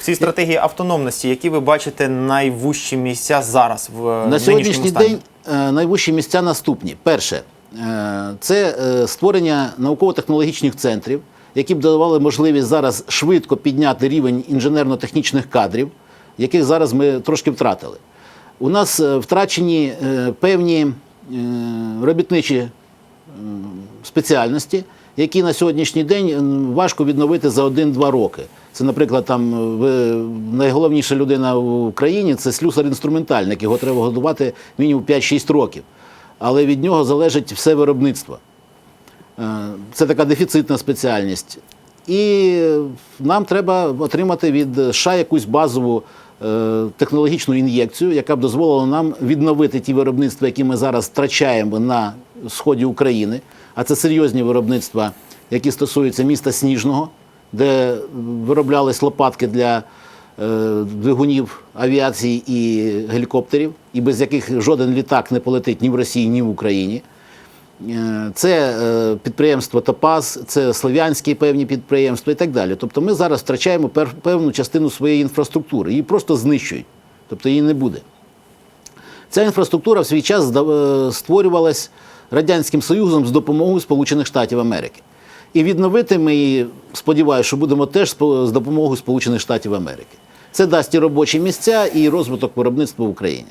В цій стратегії автономності, які ви бачите найвужчі місця зараз в е, На сьогоднішній стані? день е, найвищі місця наступні. Перше, е, це створення науково-технологічних центрів, які б давали можливість зараз швидко підняти рівень інженерно-технічних кадрів, яких зараз ми трошки втратили. У нас втрачені певні робітничі спеціальності, які на сьогоднішній день важко відновити за 1-2 роки. Це, наприклад, там е, найголовніша людина в Україні це слюсар-інструментальник, його треба годувати мінімум 5-6 років. Але від нього залежить все виробництво. Е, Це така дефіцитна спеціальність. І нам треба отримати від США якусь базову е, технологічну ін'єкцію, яка б дозволила нам відновити ті виробництва, які ми зараз втрачаємо на сході України. А це серйозні виробництва, які стосуються міста Сніжного, де вироблялись лопатки для е, двигунів авіації і гелікоптерів, і без яких жоден літак не полетить ні в Росії, ні в Україні. Е, Це е, підприємство Топаз, це слов'янські певні підприємства і так далі. Тобто ми зараз втрачаємо певну частину своєї інфраструктури, її просто знищують, тобто її не буде. Ця інфраструктура в свій час створювалась Радянським Союзом з допомогою Сполучених Штатів Америки. І відновити ми її, сподіваюся, що будемо теж з допомогою Сполучених Штатів Америки. Це дасть і робочі місця, і розвиток виробництва в Україні.